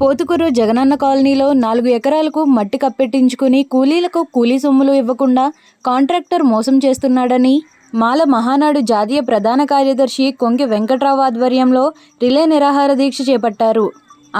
పోతుకూరు జగనన్న కాలనీలో నాలుగు ఎకరాలకు మట్టి కప్పెట్టించుకుని కూలీలకు కూలీ సొమ్ములు ఇవ్వకుండా కాంట్రాక్టర్ మోసం చేస్తున్నాడని మాల మహానాడు జాతీయ ప్రధాన కార్యదర్శి కొంగి వెంకట్రావు ఆధ్వర్యంలో రిలే నిరాహార దీక్ష చేపట్టారు.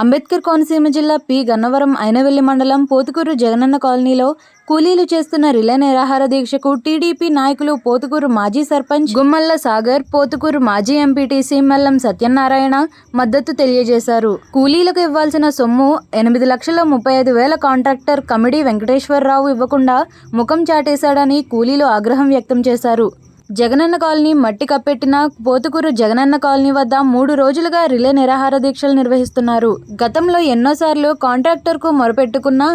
అంబేద్కర్ కోనసీమ జిల్లా పి. గన్నవరం అయినవెల్లి మండలం పోతుకూరు జగనన్న కాలనీలో కూలీలు చేస్తున్న రిలే నిరాహార దీక్షకు టీడీపీ నాయకులు పోతుకూరు మాజీ సర్పంచ్ గుమ్మల్ల సాగర్ పోతుకూరు మాజీ ఎంపీటీసీ మెల్లం సత్యనారాయణ మద్దతు తెలియజేశారు. కూలీలకు ఇవ్వాల్సిన సొమ్ము ఎనిమిది లక్షల ముప్పై ఐదు వేల కాంట్రాక్టర్ కమిడి వెంకటేశ్వరరావు ఇవ్వకుండా ముఖం చాటేశాడని కూలీలు ఆగ్రహం వ్యక్తం చేశారు. జగనన్న కాలనీ మట్టి కప్పెట్టిన పోతుకూరు జగనన్న కాలనీ వద్ద మూడు రోజులుగా రిలే నిరాహార దీక్షలు నిర్వహిస్తున్నారు. గతంలో ఎన్నోసార్లు కాంట్రాక్టర్కు మొరపెట్టుకున్నా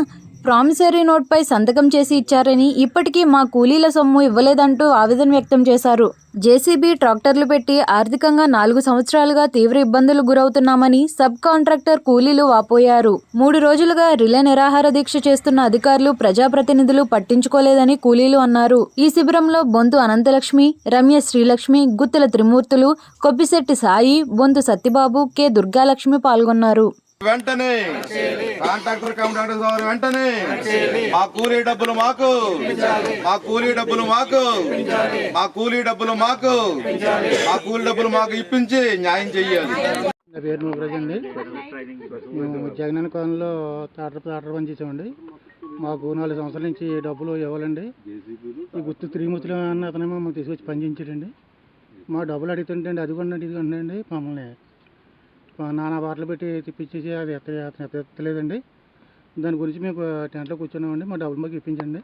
ప్రామిసరీ నోట్పై సంతకం చేసి ఇచ్చారని ఇప్పటికీ మా కూలీల సొమ్ము ఇవ్వలేదంటూ ఆవేదన వ్యక్తం చేశారు. జేసీబీ ట్రాక్టర్లు పెట్టి ఆర్థికంగా నాలుగు సంవత్సరాలుగా తీవ్ర ఇబ్బందులు గురవుతున్నామని సబ్ కాంట్రాక్టర్ కూలీలు వాపోయారు. మూడు రోజులుగా రిలే నిరాహార దీక్ష చేస్తున్న అధికారులు ప్రజాప్రతినిధులు పట్టించుకోలేదని కూలీలు అన్నారు. ఈ శిబిరంలో బొంతు అనంతలక్ష్మి రమ్య శ్రీలక్ష్మి గుత్తుల త్రిమూర్తులు కొప్పిశెట్టి సాయి బొంతు సత్యబాబు కె దుర్గాలక్ష్మి పాల్గొన్నారు. వెంటనే కాంట్రాక్టర్ కాంట్రాక్టర్ వారు వెంటనే మా కూలీ డబ్బులు మాకు మా కూలీ డబ్బులు మాకు మా కూలీ డబ్బులు మాకు మా కూలీ డబ్బులు మాకు ఇప్పించి న్యాయం చెయ్యాలి. నా పేరు నూకరాజ్ అండి. మేము జగనన్న కాలంలో తాటర్ తాటర్ పని చేసామండి మాకు నాలుగు సంవత్సరాల నుంచి డబ్బులు ఇవ్వాలండి. ఈ గుర్తు త్రిమూర్తులు అన్న అతనే మమ్మల్ని తీసుకొచ్చి పని చేయించాడండి. మా డబ్బులు అడుగుతుంటే అది కూడా ఇది అండి మమ్మల్ని. నానా బాటలు పెట్టి తిప్పించేసి అది ఎత్త ఎత్త- ఎత్తలేదండి. దాని గురించి మేము టెంట్లో కూర్చున్నామండి. మా డబ్బులు మాకు ఇప్పించండి.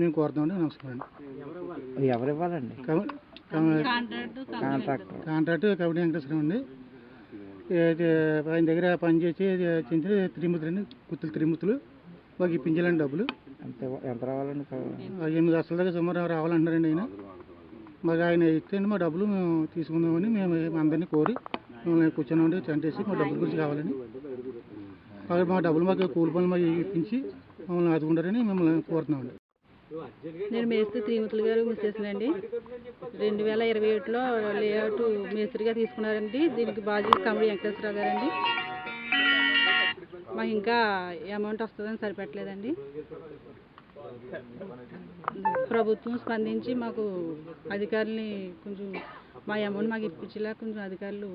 మేము కోరుతామండి. నమస్కారం అండి. ఎవరు ఇవ్వాలండి? కాంట్రాక్ట్ కబడ్డీ వెంకటేశ్వరం అండి. ఆయన దగ్గర పనిచేసి చించి త్రిమూర్తులు గుర్తులు త్రిమూర్తులు. మాకు ఇప్పించాలండి డబ్బులు. ఎంత ఎంత రావాలండి ఎనిమిది లక్షల దగ్గర సుమారు రావాలంటున్నారండి ఆయన. మాకు ఆయన ఇస్తే మా డబ్బులు మేము తీసుకుందామని మేము అందరినీ కోరి మిమ్మల్ని కూర్చున్నామండి చంటేసి మా డబ్బుల గురించి కావాలని. కాబట్టి మా డబ్బులు మాకు కూలి పనులు మాకు ఇప్పించి మమ్మల్ని ఆదుకుంటారని మిమ్మల్ని కోరుతున్నామండి నేను మేస్త్రి త్రిమూర్తులు గారు మిస్సెస్ అండి. రెండు వేల ఇరవై ఒకటిలో లేఅవుట్ మేస్త్రిగా తీసుకున్నారండి. దీనికి బాధ్యత కమడి వెంకటేశ్వరరావు గారండి. మాకు ఇంకా అమౌంట్ వస్తుందని సరిపెట్టలేదండి. ప్రభుత్వం స్పందించి మాకు అధికారులని కొంచెం మా అమౌంట్ మాకు ఇప్పించేలా కొంచెం అధికారులు